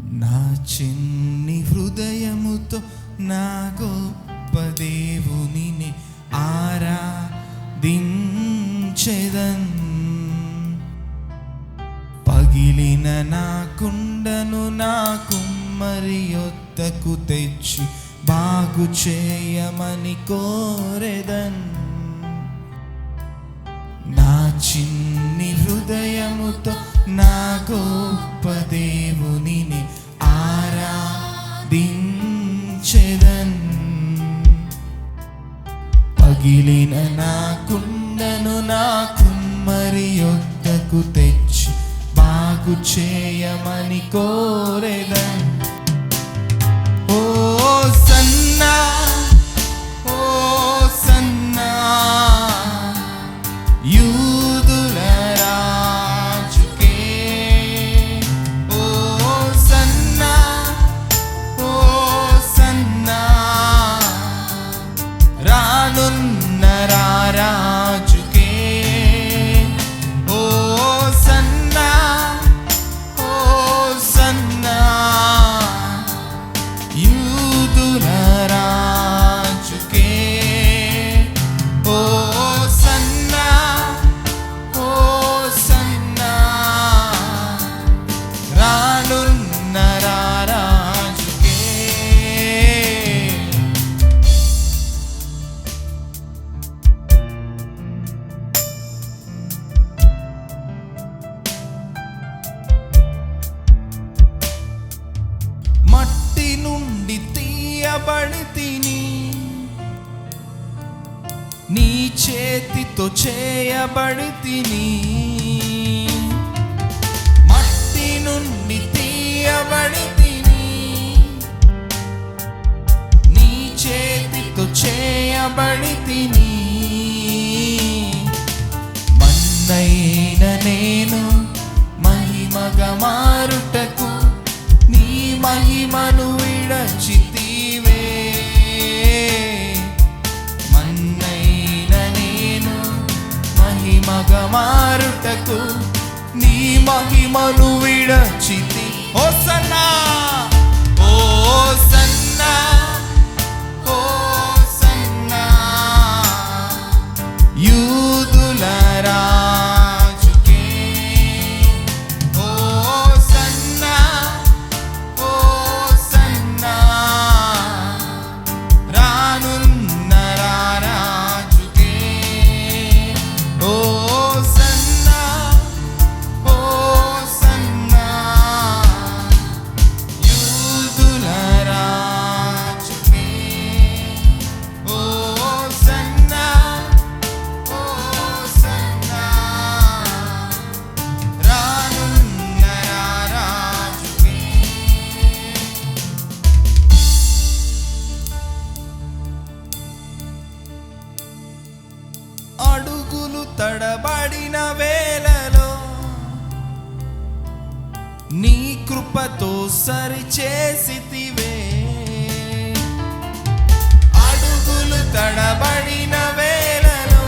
నా చిన్ని హృదయముతో నా గొప్ప దేవునిని ఆరాధించెదన్. పగిలిన నా కుండను నా కుమ్మరి యొద్దకు తెచ్చి బాగు చేయమని కోరెదన్. నా చిన్ని హృదయముతో నా గొప్ప దేవునిని పగిలిన నా కుండను నా కుమ్మరి యొద్దకు తెచ్చి. బాగు చేయమని కోరెదన్ నీ చేతితో చేయబడి తిని మట్టి నుండి తీయబడి తిని నీ చేతితో చేయబడి తిని మన్నైన నేను మహిమగా మారుటకు నీ మహిమను మార్గమారుటకు నీ మహిమను విడచిత. నీ కృపతో సరిచేసితివే. అడుగులు తడబడిన వేళలో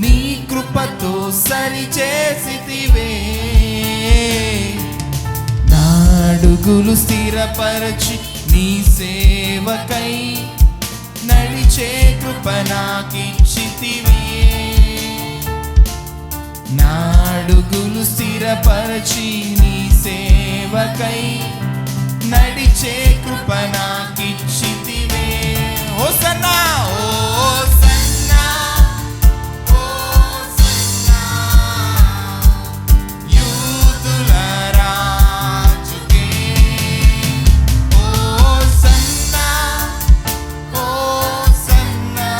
నీ కృపతో సరిచేసితివే. నా అడుగులు స్థిరపరచి నీ సేవకై నడిచే కృప నాకిచ్చితివి నాడుగులు స్థిరపరచి నీ సేవకై నడిచే కృప నాకిచ్చితివే. ఓ సన్నా ఓ సన్నా ఓ సన్నా యూదుల రాజుకే. ఓ సన్నా ఓ సన్నా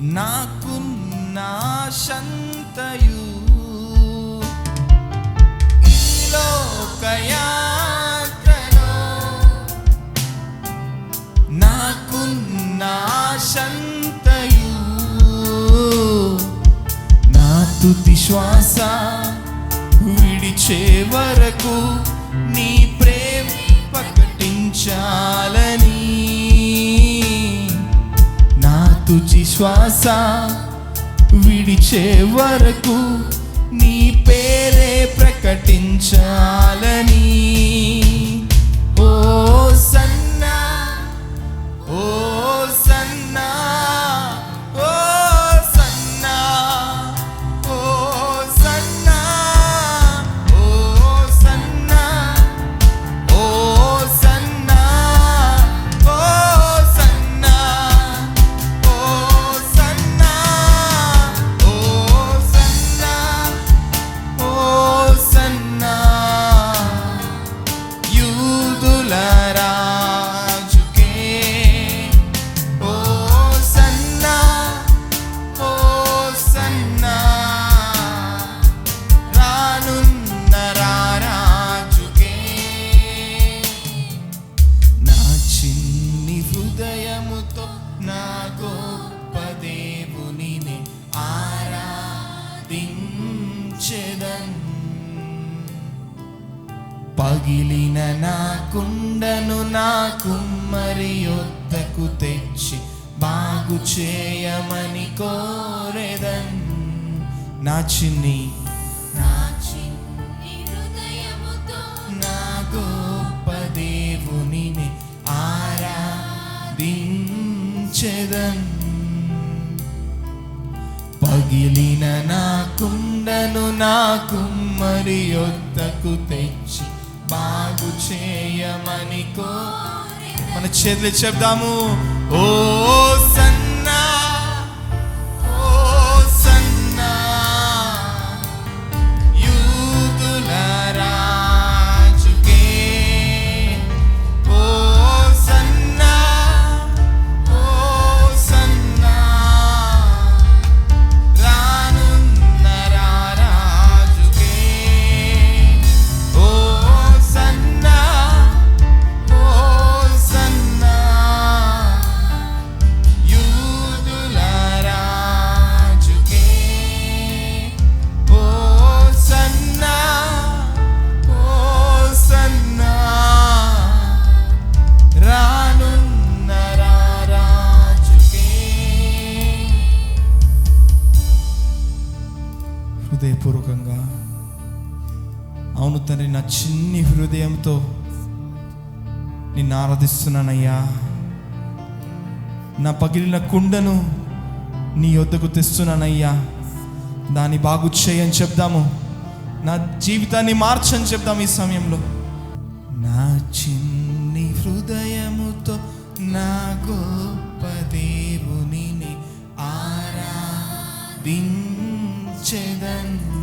నాకున్న ఆశంతయు. ఈ లోకయాత్రలో నాకున్న ఆశంతయు. నా తుది శ్వాస విడిచే వరకు నీ ప్రేమ ప్రకటించాలని తుచి శ్వాస విడిచే వరకు నీ పేరే ప్రకటించాలని. పగిలిన నా కుండను నా కుమ్మరి యొద్దకు తెచ్చి బాగు చేయమని కోరెదన్. నా చిన్ని నా చిన్ని హృదయముతో నా గొప్ప దేవునిని ఆరాధించెదన్. పగిలిన నా కుండను నా కుమ్మరి యొద్దకు తెచ్చి చేయమని కో మన చేతులు చెప్దాము. ఓ సన్ జీవితంతో నిన్ను ఆరాధిస్తున్నానయ్యా. నా పగిలిన కుండను నీ వద్దకు తెస్తున్నానయ్యా. దాన్ని బాగు చేయని చెప్దాము. నా జీవితాన్ని మార్చని చెప్దాం ఈ సమయంలో. నా చిన్ని హృదయముతో నా గొప్ప దేవునిని ఆరాధించెదన్.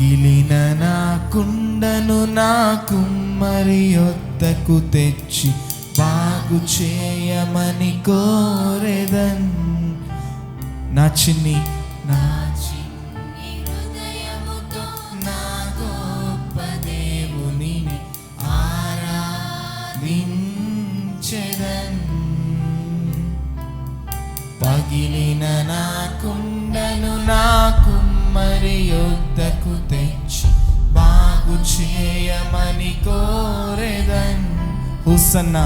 పగిలిన నా కుండను నా కుమ్మరి యొద్దకు తెచ్చి బాగు చేయమని కోరెదన్. నా చిన్ని నా కుమ్మరి యొద్దకు తెచ్చి బాగు చేయమని కోరెదన్. హుసన్న